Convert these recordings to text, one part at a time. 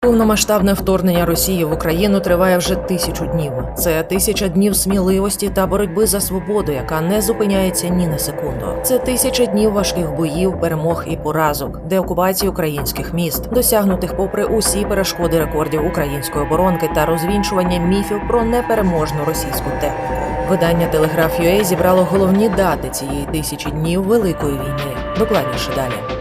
Повномасштабне вторгнення Росії в Україну триває вже тисячу днів. Це тисяча днів сміливості та боротьби за свободу, яка не зупиняється ні на секунду. Це тисяча днів важких боїв, перемог і поразок, деокупації українських міст, досягнутих попри усі перешкоди рекордів української оборонки та розвінчування міфів про непереможну російську техніку. Видання Телеграф.UA зібрало головні дати цієї тисячі днів великої війни. Докладніше далі.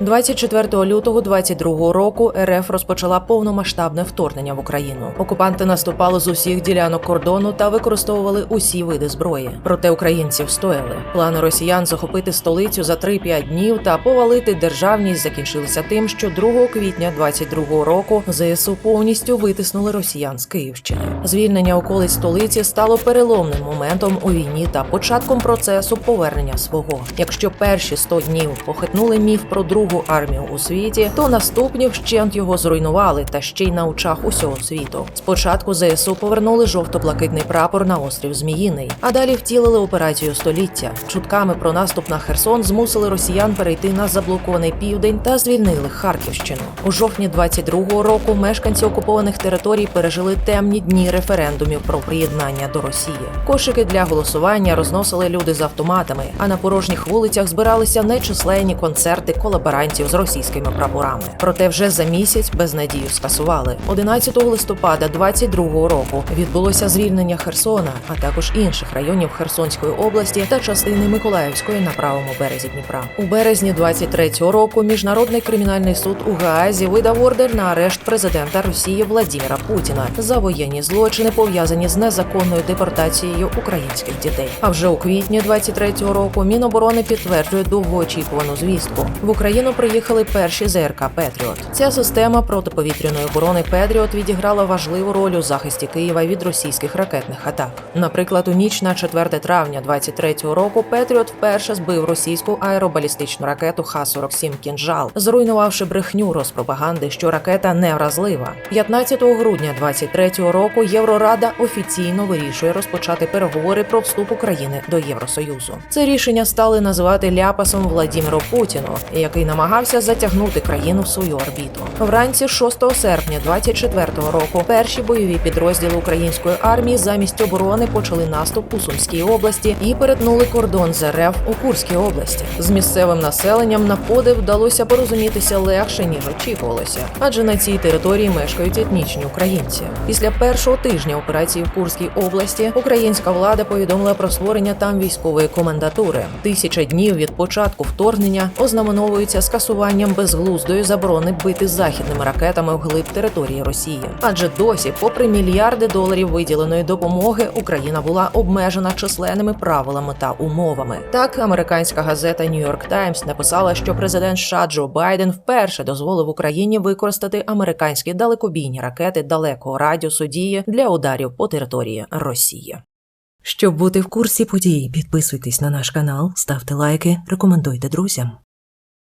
24 лютого 22 року РФ розпочала повномасштабне вторгнення в Україну. Окупанти наступали з усіх ділянок кордону та використовували усі види зброї. Проте українці встояли. Плани росіян захопити столицю за 3-5 днів та повалити державність закінчилися тим, що 2 квітня 22 року ЗСУ повністю витиснули росіян з Київщини. Звільнення околиць столиці стало переломним моментом у війні та початком процесу повернення свого. Якщо перші 100 днів похитнули міф про другу армію у світі, то наступні вщент його зруйнували та ще й на очах усього світу. Спочатку ЗСУ повернули жовто-блакитний прапор на острів Зміїний, а далі втілили операцію століття. Чутками про наступ на Херсон змусили росіян перейти на заблокований південь та звільнили Харківщину. У жовтні 22-го року мешканці окупованих територій пережили темні дні референдумів про приєднання до Росії. Кошики для голосування розносили люди з автоматами, а на порожніх вулицях збиралися нечисленні концерти колаборантів з російськими прапорами. Проте вже за місяць безнадію скасували. 11 листопада 22-го року відбулося звільнення Херсона, а також інших районів Херсонської області та частини Миколаївської на правому березі Дніпра. У березні 23-го року міжнародний кримінальний суд у Гаазі видав ордер на арешт президента Росії Владіміра Путіна за воєнні злочини, пов'язані з незаконною депортацією українських дітей. А вже у квітні 23-го року Міноборони підтверджує довгоочікувану звістку. В Україну приїхали перші ЗРК Петріот. Ця система протиповітряної оборони Петріот відіграла важливу роль у захисті Києва від російських ракетних атак. Наприклад, у ніч на 4 травня 23-го року Петріот вперше збив російську аеробалістичну ракету Х-47 «Кінжал», зруйнувавши брехню розпропаганди, що ракета не вразлива. 15 грудня 23-го року Єврорада офіційно вирішує розпочати переговори про вступ України до Євросоюзу. Це рішення стали називати ляпасом Владіміру Путіну, який намагався затягнути країну в свою орбіту. Вранці 6 серпня 24-го року перші бойові підрозділи української армії замість оборони почали наступ у Сумській області і перетнули кордон з РФ у Курській області. З місцевим населенням на подив вдалося порозумітися легше ніж очікувалося, адже на цій території мешкають етнічні українці. Після першого тижня операції в Курській області українська влада повідомила про створення там військової комендатури. Тисяча днів від початку вторгнення ознаменовуються скасуванням безглуздої заборони бити західними ракетами вглиб території Росії. Адже досі, попри мільярди доларів виділеної допомоги, Україна була обмежена численними правилами та умовами. Так, американська газета New York Times написала, що президент США Джо Байден вперше дозволив Україні використати американські далекобійні ракети далекого радіусу дії для ударів по території Росії. Щоб бути в курсі подій, підписуйтесь на наш канал, ставте лайки, рекомендуйте друзям.